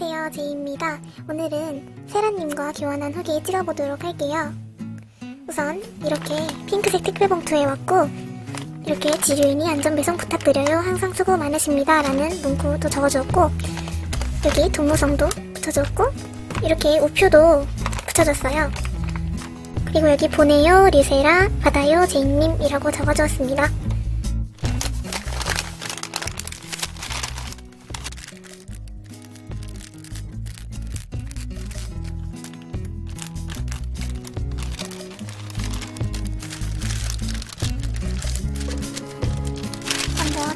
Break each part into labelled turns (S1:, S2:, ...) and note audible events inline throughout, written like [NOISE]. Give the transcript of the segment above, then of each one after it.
S1: 안녕하세요 제이입니다. 오늘은 세라님과 교환한 후기 찍어보도록 할게요. 우선 이렇게 핑크색 특별봉투에 왔고 이렇게 지류인이 안전배송 부탁드려요. 항상 수고 많으십니다. 라는 문구도 적어주었고 여기 동무성도 붙여줬고 이렇게 우표도 붙여줬어요. 그리고 여기 보내요 리세라 받아요 제이님이라고 적어주었습니다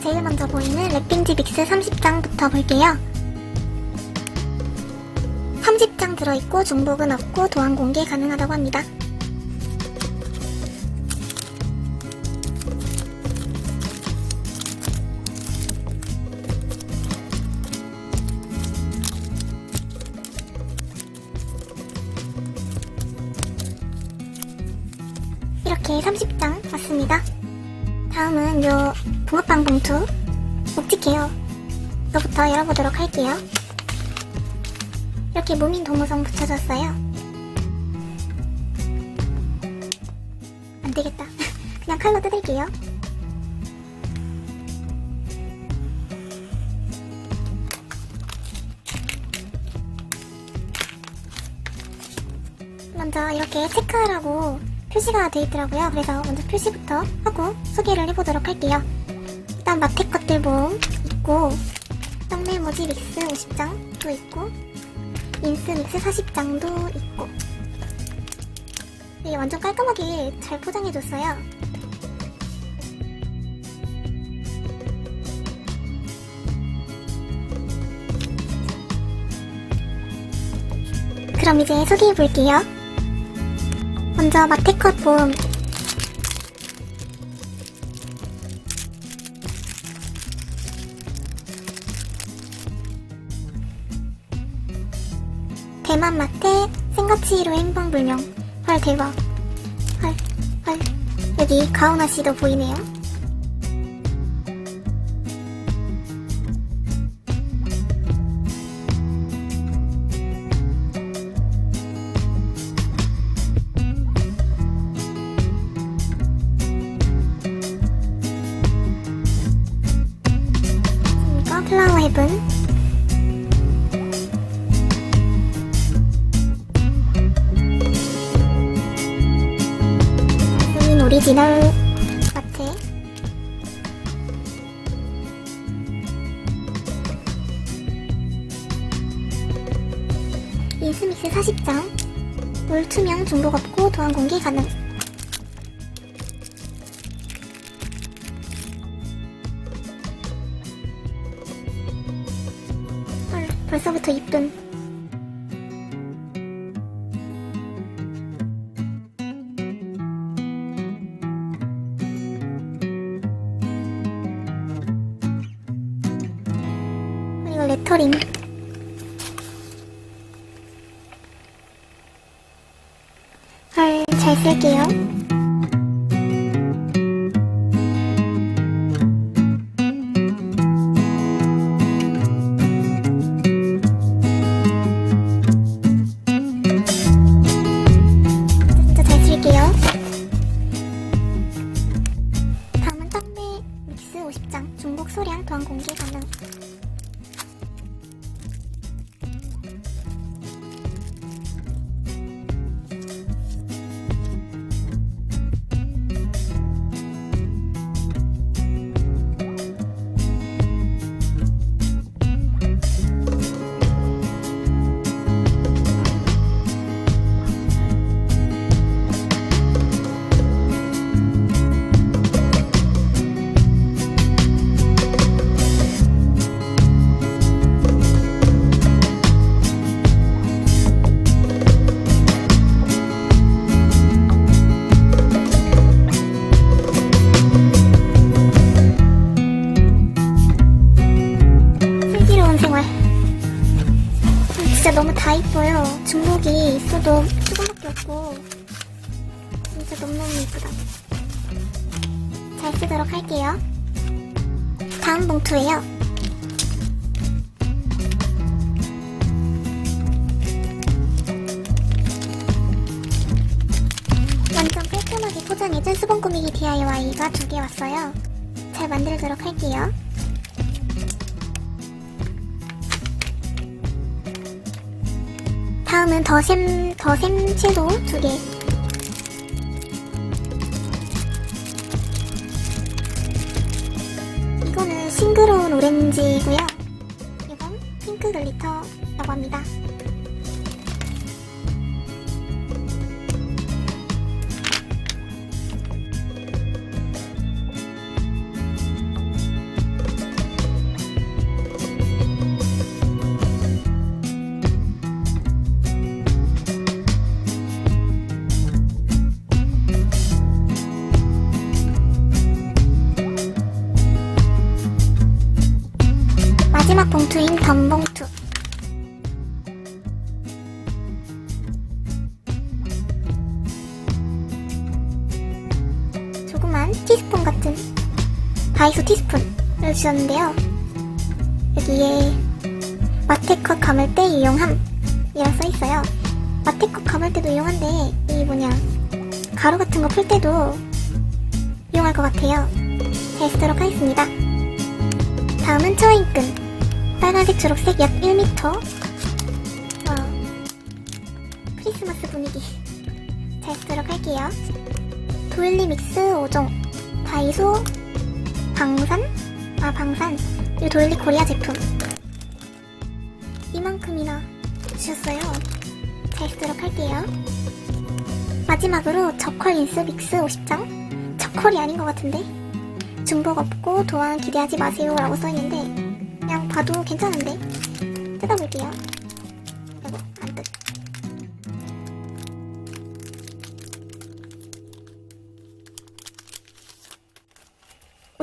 S1: 제일 먼저 보이는 랩핑지 믹스 30장부터 볼게요. 30장 들어있고 중복은 없고 도안 공개 가능하다고 합니다. 이렇게 30장 왔습니다. 다음은 요 붕어빵 봉투 묵직해요. 이거부터 열어보도록 할게요. 이렇게 무민 동무성 붙여줬어요. 안 되겠다. [LAUGHS] 그냥 칼로 뜯을게요. 먼저 이렇게 체크하라고 표시가 돼 있더라고요. 그래서 먼저 표시부터 하고 소개를 해보도록 할게요. 일단 마텍 것들 모음 있고 떡메모지 믹스 50장도 있고 인스 믹스 40장도 있고 이게 완전 깔끔하게 잘 포장해줬어요. 그럼 이제 소개해볼게요. 먼저 마테컷 보 대만 마테 생가치로 행방 불명. 헐 대박. 헐 헐. 여기 가오나 씨도 보이네요. 플라워 헤븐 지널 마트 인스믹스 40장. 물 투명 중복 없고 도안 공개 가능. 헐 벌써부터 이쁜 레터링 헐, 잘 쓸게요. 진짜 잘 쓸게요. 다음은 떡메 믹스 50장 중복 소량 도안 공개 가능. 이것도 조금밖에 없고. 진짜 너무너무 이쁘다. 잘 쓰도록 할게요. 다음 봉투에요. 완전 깔끔하게 포장해준 수분 꾸미기 DIY가 두 개 왔어요. 잘 만들도록 할게요. 다음은 더샘, 더샘 채도 두 개. 이거는 싱그러운 오렌지고요. 이건 핑크 글리터라고 합니다. 티스푼 같은 다이소 티스푼을 주셨는데요. 여기에 마테컷 감을 때 이용함 이라 써있어요. 마테컷 감을 때도 이용한데 이 뭐냐 가루 같은 거 풀 때도 이용할 것 같아요. 잘 쓰도록 하겠습니다. 다음은 초인끈 빨간색 초록색 약 1m 와 크리스마스 분위기 잘 쓰도록 할게요 도일리 믹스 5종 다이소 방산? 아 방산. 이 도일리 코리아 제품. 이만큼이나 주셨어요. 잘 쓰도록 할게요. 마지막으로 저퀄 인스 믹스 50장? 저퀄이 아닌 것 같은데? 중복 없고 도안 기대하지 마세요 라고 써있는데 그냥 봐도 괜찮은데? 뜯어볼게요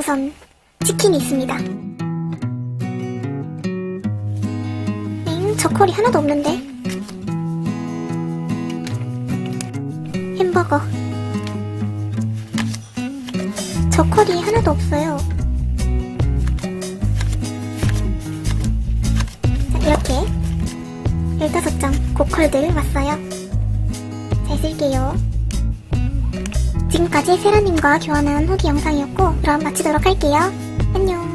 S1: 우선 치킨이 있습니다 엥 저퀄이 하나도 없는데 햄버거 저퀄이 하나도 없어요. 자, 이렇게 15장 고퀄들 왔어요. 잘 쓸게요. 지금까지 세라님과 교환한 후기 영상이었고, 그럼 마치도록 할게요. 안녕.